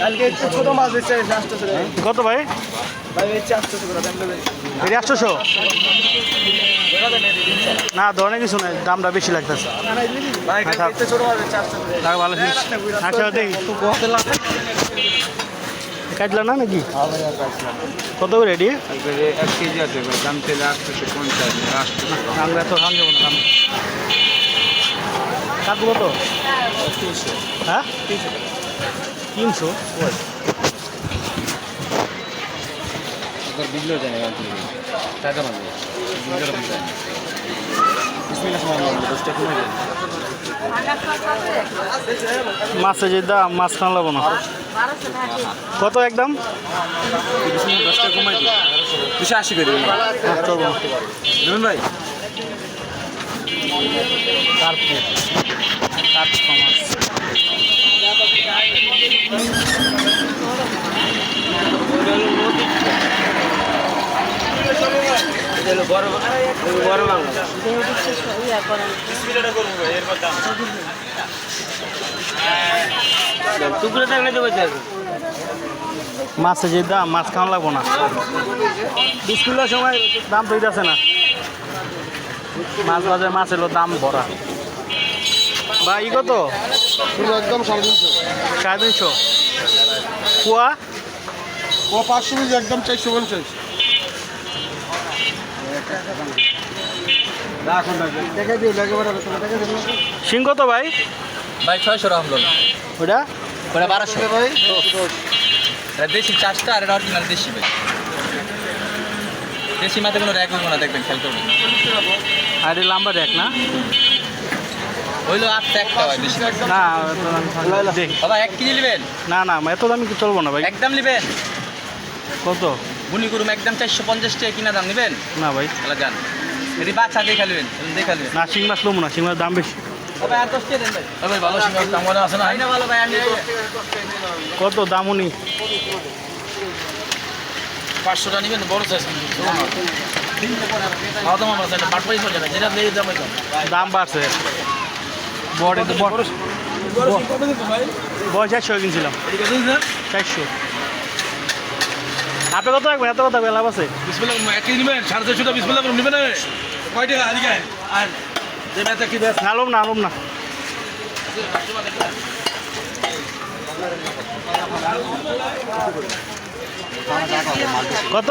কালকে একটু ছোট মাছ টাকা কত ভাই? ভাই এটা আটশোশো? না ধরনের কিছু নাই দামটা বেশি লাগতেছে। ভালো আচ্ছা দেখি। কাটলা না নাকি? কত করে রেডি এক কেজি আছে দাম চলে আটশোশো পঞ্চাশ আমরা তো খান যাব না দাম কাটবো কত হ্যাঁ? তিনশো। বিজলো জানে টাকা মানবে মাছের যে দাম মাছ খান লাগবো না কত একদম? দশটা কমাই দিই দুশো আশি করে দেবেন হ্যাঁ, চলবো দেবেন ভাই কার্পু কার্পু মাছ টুকরো থাকলে দেবো মাছের যে দাম, মাছ খাওয়া লাগবো না। বিস্কুলের সময় দাম তো না। মাছ বাজার মাছ এলো দাম ভরা। বা ই কত? একদম সাড়ে তিনশো। সাড়ে তিনশো। কুয়া? ও পাঁচশো কেজি একদম চারশো পঞ্চাশ। দেখে দিও লাগে বড় দেখে দিও সিং কত ভাই? ভাই ছয়শো টাকা হলো ওটা ওটা বারোশো। ভাই? দেশি চাষটা আর এটা অরিজিনাল দেশি ভাই। দেশি মাতে কোনো র্যাক না দেখবেন খেলতে করবেন। আর এই লাম্বা দেখ না। হইল আটটা একটা ভাই দেশি না দেখ। বাবা এক কেজি নেবেন? না না এত দামি কি চলবো না ভাই? একদম নেবেন? কত? বুনি করুম একদম চারশো পঞ্চাশ টাকা কিনা দাম নেবেন? না ভাই। তাহলে যান। যদি বাচ্চা দেখা নেবেন দেখা নেবেন না শিং মাছ লোবো না শিং মাছ দাম বেশি। তবে আর দশ টাকা দেন ভাই। ভাই ভালো সিঙ্গার দাম মনে আছে না? না ভালো ভাই আমি কত দাম উনি পাঁচশোটা নেবেন বড় সাইজ দাম বাড়ছে বড় বয়স চারশো কিনছিলাম। চারশো। আপনি কত রাখবেন? এত কথা লাভ আছে? সাড়ে নেবেন কয় টাকা আজকে আর ব্যাস না লোম না লোম না। কত?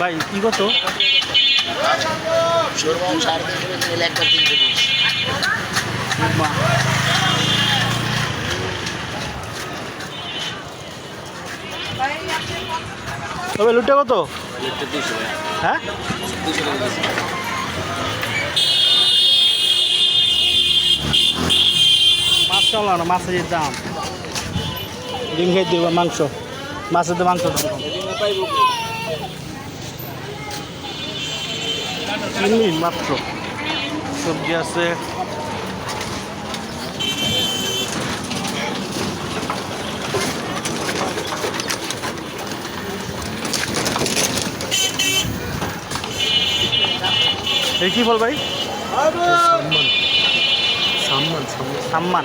ভাই কি কত। তবে লুটটা কত? হ্যাঁ? মাছ কেমন না মাছের দাম। ডিম খেয়ে দিব মাংস। মাছের তো মাংস দাম মিনিট মাত্র। সবজি আছে। এই কি বল ভাই? সাম্মান।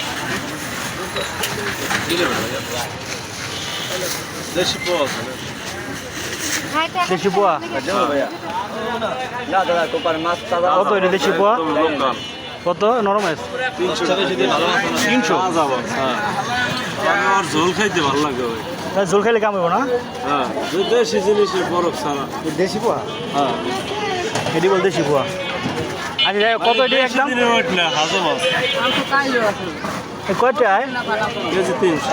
দেশি পোয়া? কত এটা দেশি পোয়া? কত? নরম তিনশো। ঝোল খাইতে ভালো ঝোল খাইলে কাম না? দেশি জিনিসের বরফ ছাড়া দেশি পোয়া? হ্যাঁ এটি বল দেশি পোয়া। আচ্ছা কত এটি একদম? দিনে ওঠলে হাজা মাছ এ কয়টা? আয় কেজি তিনশো।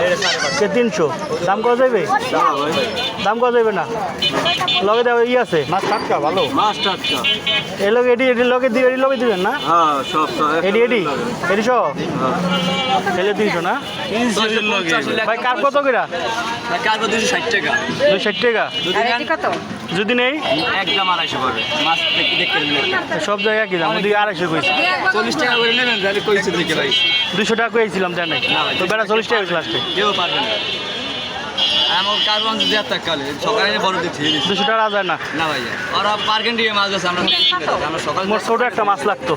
সে তিনশো দাম কত যাবে দাম কত যাবে না? লগে দেওয়া ই আছে। মাছ টাটকা ভালো। মাছ টাটকা। এই লগে এটি এটি লগে দিয়ে এটি লগে দিবেন না? হ্যাঁ সব সব এটি এটি? এটি সহ? তাহলে তিনশো না? ভাই কার কত করে কার দুশো ষাট টাকা। দুই ষাট টাকা। যদি নেই? একদম আড়াইশো মাছ দেখতে সব জায়গায় কি দাম ওদিকে আড়াইশো কইছি। চল্লিশ টাকা করে নেবেন তাহলে কইছে দেখে ভাই। দুশো টাকা কইছিলাম তাই নাই। তো বেড়া চল্লিশ টাকা হয়েছিল আজকে কেউ পারবে না। আমার সকালে বড় দিচ্ছি দুশো টাকা যায় না। না ভাই ওরা পার্কেন দিয়ে মাছ আছে আমরা আমরা সকাল মোট ছোটো একটা মাছ লাগতো।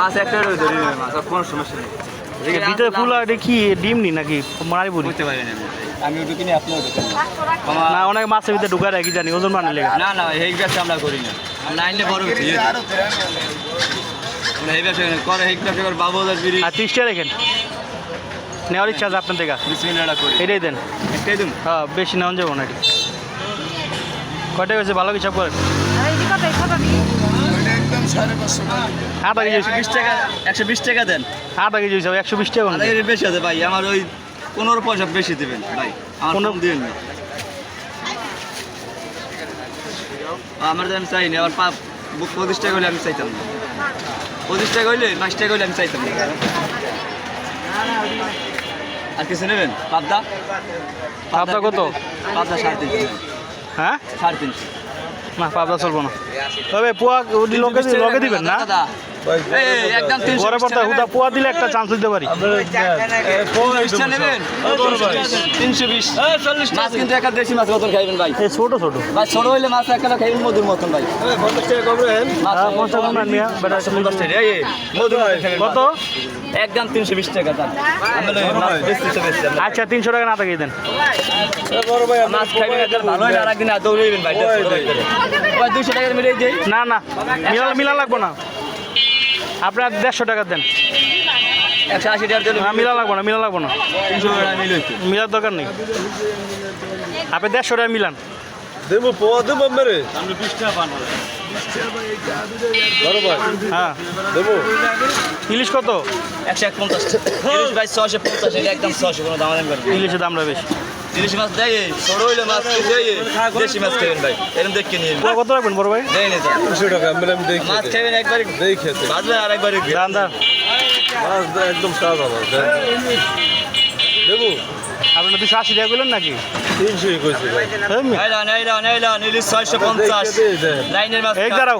মাছ একটা ধরে মাছ আর কোনো সমস্যা নেই। ভিতরে ফুল আর কি ডিম নি নাকি? মারি বুড়ি বুঝতে পারি না আমি ওটা কিনে আপনিও না অনেক মাছের ভিতরে ঢুকা রাখি জানি ওজন মানে লেগে। না না এই ব্যবসা আমরা করি না। আমরা বড় হচ্ছি আমরা এই ব্যবসা করে এই ব্যবসা করে বাবু ওদের বিড়ি। আর তিরিশটা রেখেন। নেওয়ার ইচ্ছা আছে আপনার থেকে এটাই দেন। একটাই দিন হ্যাঁ বেশি নেওয়া যাব না কয়টা হয়েছে? ভালো হিসাব করেন। একদম সাড়ে পাঁচশো টাকা। কেজি একশো বিশ টাকা একশো বিশ টাকা দেন। আধা কেজি হিসাব একশো বিশ টাকা বেশি আছে ভাই আমার ওই পনেরো পয়সা বেশি দেবেন ভাই। আমার পনেরো- দিবেন না। আমার তো আমি চাই না আমার পা পঁচিশ টাকা হলে আমি চাইতাম না। পঁচিশ টাকা হইলে বাইশ টাকা হইলে আমি চাইতাম না। আর কিছু নেবেন? পাবদা পাবদা কত? পাবদা সাড়ে তিনশো। হ্যাঁ? সাড়ে তিনশো। না পাবদা চলবো না। তবে পোয়া লগে লগে দিবেন না। একদম পরে হুদা পোয়া দিলে একটা চান্স দিতে পারি। তিনশো বিশ। মাছ কিন্তু একটা দেশি মাছ মতন খাইবেন ভাই? এই ছোটো ছোটো। ভাই ছোট হইলে মাছ একটা খাইবেন মধুর মতন ভাই। হ্যাঁ কত। একদম তিনশো বিশ টাকা। আচ্ছা তিনশো টাকা না তাকিয়ে দেন। মাছ খাইবেন একদম ভালো হইলে আর একদিন দৌড়াইবেন ভাই টাকা করে। দুশো টাকা মিলে দিই না না মিলা মিলা লাগবো না। আপনার দেড়শো টাকা দেন। একশো আশি টাকার জন্য না মিলা লাগবো না মিলা লাগবো না। মিলার দরকার নেই। আপনি দেড়শো টাকা মিলান। দেবো পোয়া দেবো মেরে। বড় ভাই। হ্যাঁ। দেবো। ইলিশ কত? একশো এক পঞ্চাশ ইলিশ ভাই ছশো পঞ্চাশ একদম ছশো কোনো দাম ইলিশের দামটা বেশি। ইলিশ মাছ দেয় ছোট হইলে মাছ দেয় দেশি মাছ খাবেন ভাই। এরকম দেখে পোয়া কত রাখবেন বড় ভাই? দেয় না। দুশো টাকা মেরে আমি দেখি মাছ খাবেন একবার দেখি খেতে বাজবেন আর একবার দাম দাম মাছ একদম সাদা মাছ দেবো? আপনি দুশো আশি টাকা করলেন নাকি? তিনশোই কইছি ইলিশ ছয়শো পঞ্চাশ। দেখে দিয়ে। দেন। লাইনের মাছ এই দাঁড়াও।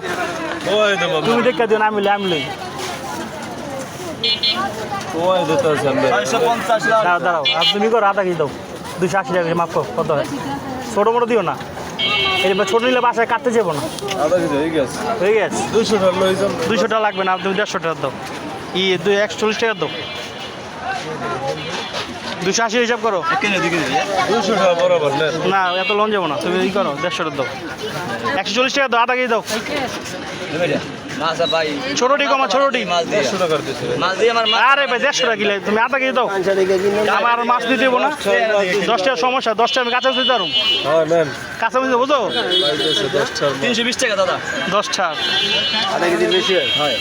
পোয়াই দেবো তুমি দেখে দিও আমি লই, আমি লই। দিতে দাঁড়াও দাঁড়াও। আর তুমি করো আধা কেজি দাও। দুশো আশি টাকা মাফ করো কত হয়? ছোটো মোটো দিও না। এবার ছোটো নিলে বাসায় কাটতে যাব না। হয়ে গেছে। দুশো টাকা লই দুইশো টাকা লাগবে না তুমি দেড়শো টাকা দাও। ই দুই একশো চল্লিশ টাকা দাও। দুশো আশি হিসাব করো। না। এত লোন যাব না তুমি ই করো দেড়শো টাকা দাও। একশো চল্লিশ টাকা দাও আধা কেজি দাও। মাছ ভাই। ছোটোটি কমা ছোটোটি মাছ দিয়ে। দেড়শো টাকার মাছ দিয়ে আমার আরে ভাই দেড়শো টাকা কিলে তুমি আধা কেজি দাও। আমার মাছ দিতে দেবো না। দশ সমস্যা দশটা আমি কাঁচা দিতে পারব হ্যাঁ নেন। কাঁচা বুঝতে বুঝো দশটার তিনশো বিশ টাকা দাদা। দশ আধা কেজি বেশি হয়? হয়।